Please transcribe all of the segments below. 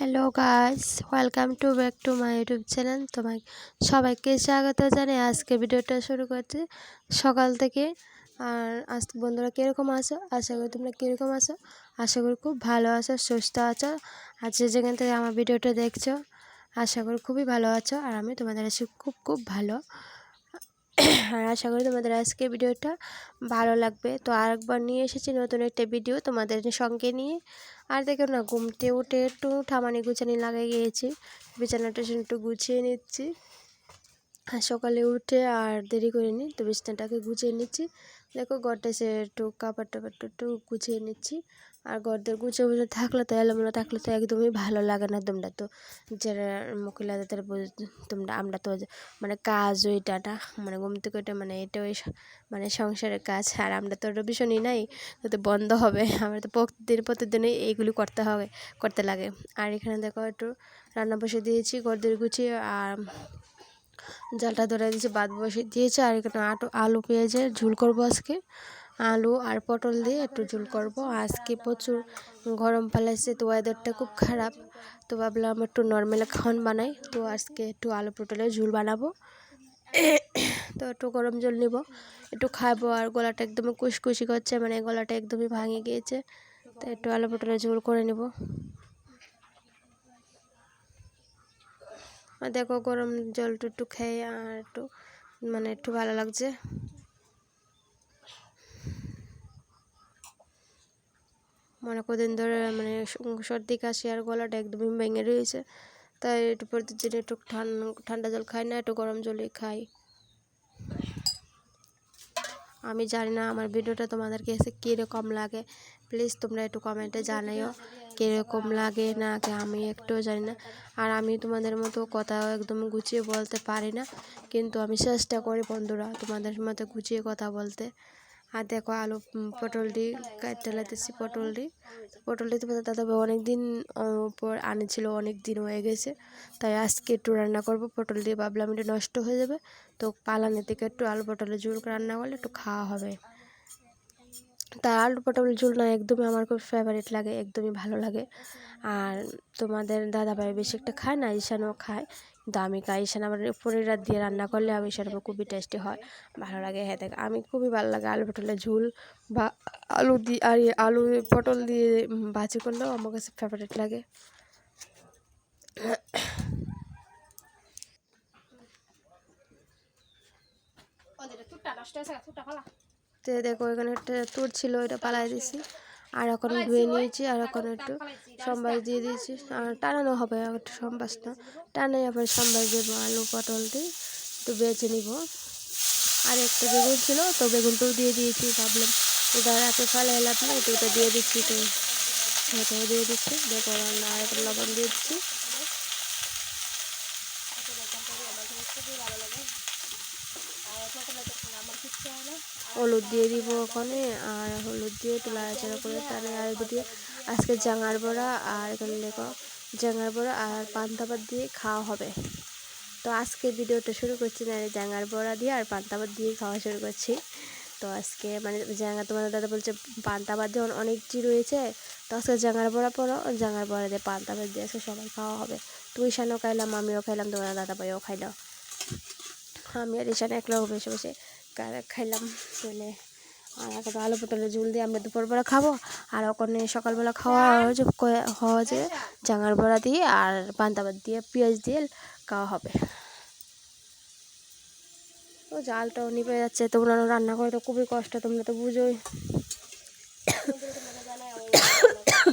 Hello guys welcome to back to my YouTube channel তোমায় সবাইকে স্বাগত জানাই। আজকে ভিডিওটা শুরু করছি সকাল থেকে। আর আজ বন্ধুরা কীরকম আছো? আশা করি তোমরা কীরকম আছো? আশা করি খুব ভালো আছো, সুস্থ আছো। আর যে যেখান থেকে আমার ভিডিওটা দেখছ, আশা করি খুবই ভালো আছো। আর আমি তোমাদের আছি খুব খুব ভালো। আর আশা করি তোমাদের আজকে ভিডিওটা ভালো লাগবে। তো আরেকবার নিয়ে এসেছি নতুন একটা ভিডিও তোমাদের সঙ্গে নিয়ে। আর দেখো না ঘুমতে উঠে একটু ঠামানি গুছানি লাগিয়ে গিয়েছি। বিছানাটা একটু গুছিয়ে নিচ্ছি। সকালে উঠে আর দেরি করে করিনি, তো বিছানাটাকে গুছিয়ে নিচ্ছি। দেখো ঘরটা সে একটু কাপড় টাপড়টা একটু গুছিয়ে নিচ্ছি। আর ঘরদের গুছিয়ে বুঝে থাকলে তো, এলোমেলো থাকলে তো একদমই ভালো লাগে না তোমরা তো। যারা মহিলাদের তোমরা, আমরা তো মানে কাজ ওইটাটা মানে ঘুম থেকে ওইটা মানে এটা ওই মানে সংসারের কাজ। আর আমরা তো ভীষণই নাই, তো বন্ধ হবে। আমরা তো প্রতিদিন, প্রতিদিনই এইগুলি করতে হবে, করতে লাগে। আর এখানে দেখো একটু রান্না বসে দিয়েছি ঘরদের গুছিয়ে আর জালটা ধরে দিয়েছি, বাদ বসে দিয়েছে, আর এখানে আটো, আলু পেঁয়াজের ঝুল করব আজকে। আলু আর পটল দিয়ে একটু ঝুল করব। আজকে প্রচুর গরম পালাইছে, তো ওয়েদারটা খুব খারাপ। তো ভাবলাম একটু নর্মাল খাওয়ান বানাই। তো আজকে একটু আলু, পটলের ঝুল বানাবো। তো একটু গরম জল নিব। একটু খাব, আর গলাটা একদমই কুশকুশি করছে মানে গলাটা একদমই ভাঙে গিয়েছে। তো একটু আলু, পটলের ঝোল করে নিব। দেখো গরম জলটা একটু খেয়ে আর একটু মানে একটু ভালো লাগছে। মনে কদিন ধরে মানে সর্দি, কাশি আর গলাটা একদমই ভেঙে রয়েছে। তাই একটু প্রতিদিন একটু ঠান্ডা জল খাই না, একটু গরম জলই খাই। আমি জানি না আমার ভিডিওটা তোমাদেরকে এসে কীরকম লাগে। প্লিজ তোমরা একটু কমেন্টে জানাইও কীরকম লাগে না আমি একটুও জানি না। আর আমি তোমাদের মতো কথা একদম গুছিয়ে বলতে পারি না। কিন্তু আমি চেষ্টা করি বন্ধুরা তোমাদের মতো গুছিয়ে কথা বলতে। আর দেখো আলু পটলটি কাটতে লাগতেছি পটলটি। পটলটি তোমাদের দাদা অনেক দিন পর আনেছিল অনেক দিন হয়ে গেছে। তাই আজকে একটু রান্না করব। পটল দিয়ে ভাবলাম এটা নষ্ট হয়ে যাবে। তো পালানের থেকে একটু আলু, পটলের ঝুল রান্না করলে একটু খাওয়া হবে। তা আলু পটল ঝুল না একদমই আমার খুব ফেভারিট লাগে, একদমই ভালো লাগে। আর তোমাদের দাদাভাই বেশি একটা খায় না, ঈশানও খায়। কিন্তু আমি খাই, ঈশান আমার পরের রাত দিয়ে রান্না করলে আমি ঈশান খুবই টেস্টি হয়। ভালো লাগে হ্যাঁ দেখ, আমি খুবই ভালো লাগে আলু পটলের ঝুল বা আলু দিয়ে আর আলু পটল দিয়ে ভাজি করলেও আমার কাছে ফেভারিট লাগে। তো দেখো এখানে একটা তুর ছিল, ওইটা পালাই দিয়েছি আর এখন ধুয়ে নিয়েছি, আর এখন একটু সম্বাস দিয়ে দিয়েছি। আর টানানো হবে একটু সম্বাসটা টানাই আবার সম্বাস দেবো আলু পটল দিয়ে, একটু বেছে নিব। আর একটা বেগুন ছিল, তো বেগুনটাও দিয়ে দিয়েছি, ভাবলাম ওটা রাতে ফেলে এলাম না তো ওটা দিয়ে দিচ্ছি তো। ওটাও দিয়ে দিচ্ছি, দেখো আর একটা লবণ দিয়ে দিচ্ছি। হলুদ দিয়ে দিব ওখানে, আর হলুদ দিয়ে একটু লাড়াচাড়া করে টানে আর দিয়ে আজকে জাঙার বড়া, আর এখানে জাঙার বড়া আর পান্তাবাদ দিয়ে খাওয়া হবে। তো আজকে ভিডিওটা শুরু করছি না জাঙার বড়া দিয়ে আর পান্তাবাদ দিয়ে খাওয়া শুরু করছি। তো আজকে মানে জাঙা তোমাদের দাদা বলছে পান্তাবাদ যেমন অনেক জি রয়েছে তো আজকে জাঙার বড়া পরো জাঙার বড়া দিয়ে পান্তাবাদ দিয়ে আজকে সবাই খাওয়া হবে। তুই সানও খাইলাম, আমিও খাইলাম তোমার দাদা ভাইও খাইলাম আমি আর ঈশান একলা বসে বসে খাইলাম। মানে আর এখন আলু পটলের ঝুল দিয়ে আমরা দুপুরবেলা খাব। আর ওখানে সকালবেলা খাওয়া হয়েছে হওয়া যে জাঙার বড়া দিয়ে আর পান্তাবাদ দিয়ে, পেঁয়াজ দিয়ে খাওয়া হবে। ও জালটাও নিভে যাচ্ছে, তোমরা রান্না করে তো খুবই কষ্ট, তোমরা তো বুঝোই।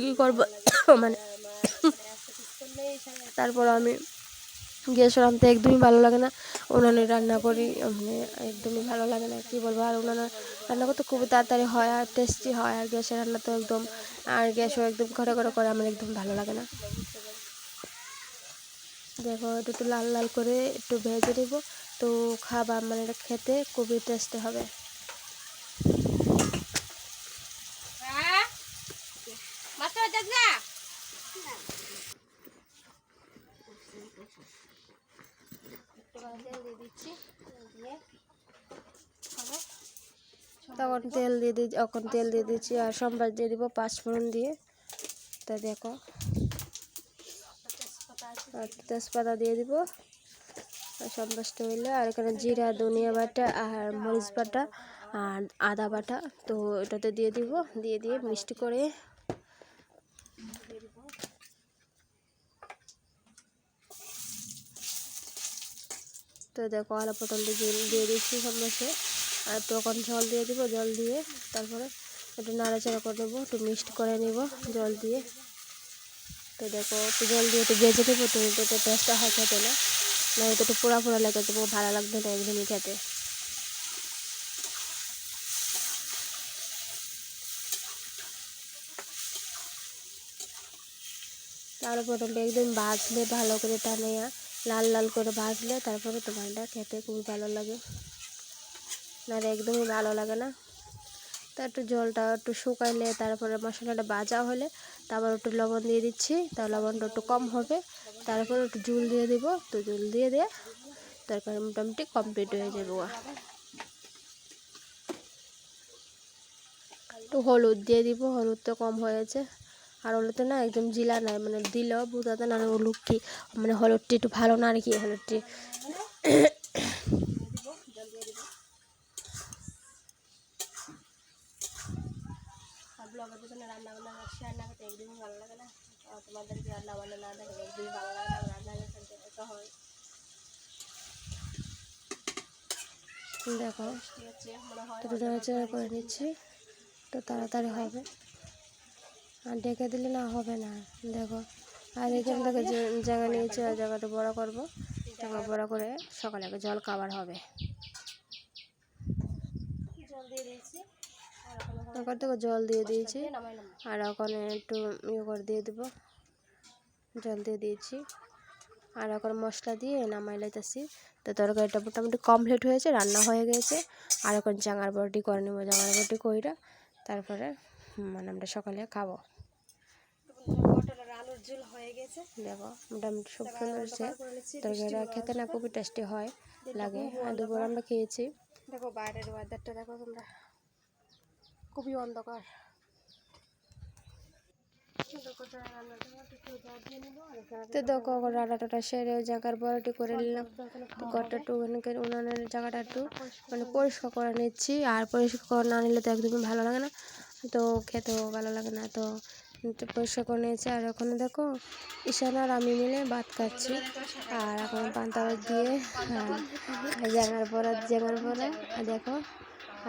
কী করব? মানে তারপর আমি গ্যাস রান্নতে একদমই ভালো লাগে না। উনানে রান্না করি মানে একদমই ভালো লাগে না, কী বলব? আর উনানে রান্না করতে খুবই তাড়াতাড়ি হয় আর টেস্টি হয় আর গ্যাসের রান্না তো একদম, আর গ্যাসও একদম ঘরে ঘরে করে আমার একদম ভালো লাগে না। দেখো একটু একটু লাল লাল করে একটু ভেজে দেব তো খাবার মানে খেতে খুবই টেস্টি হবে। তখন তেল দিয়ে দিই এখন তেল দিয়ে দিচ্ছি আর সম্বাস দিয়ে দিব পাঁচ পাঁচফোড়ন দিয়ে। তা দেখো। আর তেজপাতা দিয়ে দিব। আর নষ্ট হইলে আর এখানে জিরা ধনিয়া বাটা আর মরিচ বাটা আর আদা বাটা। তো এটাতে দিয়ে দিব দিয়ে দিয়ে মিষ্টি করে তো দেখো আলু পটল দিয়ে দিচ্ছি সব মাসে। আর তখন জল দিয়ে দিব, জল দিয়ে তারপরে একটু নাড়াচাড়া করে নেব, একটু মিক্সড করে নেব জল দিয়ে। তো দেখো একটু জল দিয়ে একটু ভেজে নেব, তো এটা টেস্টটা হয় খেতে না। না এটা একটু পোড়া পোড়া লাগে, তো ভালো লাগবে না একদমই খেতে। আলু পটলটা একদম ভাজলে ভালো করে টানিয়া লাল লাল করে ভাজলে তারপরে তোমার এটা খেতে খুবই ভালো লাগে। না একদমই ভালো লাগে না। তা একটু জলটা একটু শুকাইলে তারপরে মশলাটা ভাজা হলে তারপর একটু লবণ দিয়ে দিচ্ছি। তা লবণটা একটু কম হবে। তারপর একটু জুল দিয়ে দিব। তো জুল দিয়ে দিয়ে তরকারি মোটামুটি কমপ্লিট হয়ে যাবে একটু হলুদ দিয়ে দিব। হলুদ তো কম হয়েছে। আর হলুদটা না একদম জিলা নাই মানে দিলেও বোঝাতে না হলুদ কি মানে হলুদটি একটু ভালো না আর কি হলুদটি ব্লগের রান্না বান্না শেয়ার না করতে একদমই ভালো লাগে না। তোমাদেরকে রান্না বান্না না দেখলে একদমই ভালো লাগে না রান্না করতে হয়। দেখো নাড়াচাড়া করে নিচ্ছি তো তাড়াতাড়ি হবে। আর ডেকে দিলে না হবে না, দেখো। আর এখান থেকে জায়গা নিয়েছি ওই জায়গাটা বড় করব। জায়গা বড় করে সকালে আগে জল খাবার হবে। তারপর থেকে জল দিয়ে দিয়েছি, আর ওখানে একটু ইয়ে করে দিয়ে দেবো। জল দিয়ে দিয়েছি, আর এখন মশলা দিয়ে নামাই লাইতেছি। তো তরকারিটা মোটামুটি কমপ্লিট হয়েছে, রান্না হয়ে গেছে। আর এখন জাঙার বটি করে নেব জাঙার বটি কইরা। তারপরে মানে আমরা সকালে খাব। ঝোল হয়ে গেছে। দেখো মোটামুটি খুব সুন্দর হয়েছে। তরকারিটা খেতে না খুবই টেস্টি হয় লাগে। দুপুর আমরা খেয়েছি। দেখো বাইরের ওয়েদারটা দেখো তোমরা। খুবই অন্ধকার। তো দেখো রান্না টাটা সেরে জায়গার বড়টি করে নিলাম। ঘরটা একটু উনানের জায়গাটা একটু মানে পরিষ্কার করে নিচ্ছি। আর পরিষ্কার না নিলে তো একদমই ভালো লাগে না। তো খেতেও ভালো লাগে না। তো পরিষ্কার করে নিয়েছি। আর ওখানে দেখো, ঈশান আর আমি মিলে ভাত খাচ্ছি। আর এখন পান্তা দিয়ে জাঙার পরা জাঙার পরা দেখো,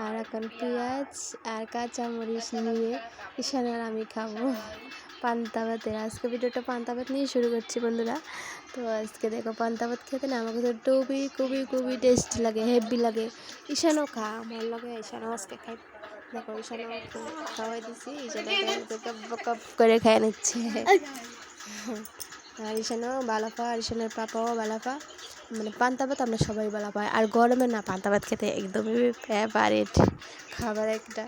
আর এখন পেঁয়াজ আর কাঁচামরিচ নিয়ে ঈশান আর আমি খাব পান্তা ভাতের। আজকে ভিডিওটা পান্তা ভাত নিয়ে শুরু করছি বন্ধুরা। তো আজকে দেখো পান্তা ভাত খেতে না আমাকে তো খুবই খুবই খুবই টেস্টি লাগে হেভি লাগে। ঈশানও খা আমার লাগে, ঈশানও আজকে খাই দেখো করে খেয়ে নিচ্ছে। আর ঈশানও ভালো আর ঈশানের পাপাও ভালো মানে পান্তা ভাত আমরা সবাই ভালো পাই আর গরমে না পান্তা ভাত খেতে একদমই ফেভারিট খাবার একটা।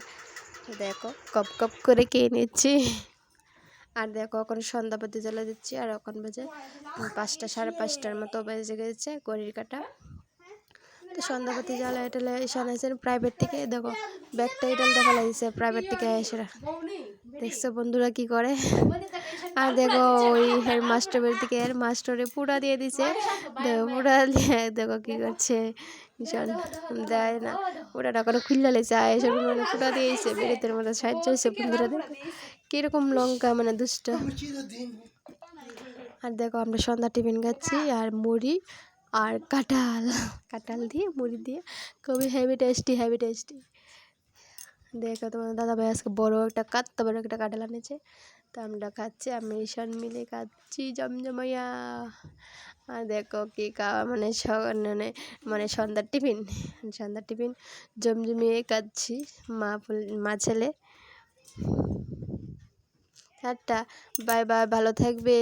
দেখো কপ কপ করে খেয়ে নিচ্ছি। আর দেখো, এখন সন্ধ্যাপতি জ্বালা দিচ্ছি আর এখন বাজে পাঁচটা সাড়ে পাঁচটার মতো বেজে গেছে, ঘড়ির কাটা। তো সন্ধ্যাপতি জ্বালা, এটা ঈশান আইসেন প্রাইভেট থেকে, দেখো, ব্যাগটা এটা দেখা লাগছে প্রাইভেট থেকে এসে দেখছ বন্ধুরা কি করে? আর দেখো, ওই হেড মাস্টার বাড়ি থেকে হেড মাস্টারে পুরা দিয়ে দিছে। দেখো, পুরা দিয়ে, দেখো কি করছে ভীষণ দেয় না ওটা টাকাটা খুললে আর এসব মানে পুরা দিয়েছে, বেরিতের মতো সাহায্য হয়েছে বন্ধুরা, দেখো। কীরকম লঙ্কা মানে দুষ্ট। আর দেখো, আমরা সন্ধ্যা টিফিন খাচ্ছি, আর মুড়ি আর কাঁঠাল। কাঁঠাল দিয়ে, মুড়ি দিয়ে। খুবই হেভি টেস্টি হেভি টেস্টি দেখো তোমার দাদা ভাই আজকে বড়ো একটা কাঁদতে বড়ো একটা কাঁঠাল আনেছে। তো আমরা খাচ্ছি, আমি ঈশান মিলে খাচ্ছি জমজমাইয়া। আর দেখো কি খাওয়া মানে মানে মানে সন্ধ্যার টিফিন। সন্ধ্যার টিফিন জমজমিয়ে খাচ্ছি, মা মা ছেলে। একটা বাই বাই, ভালো থাকবে।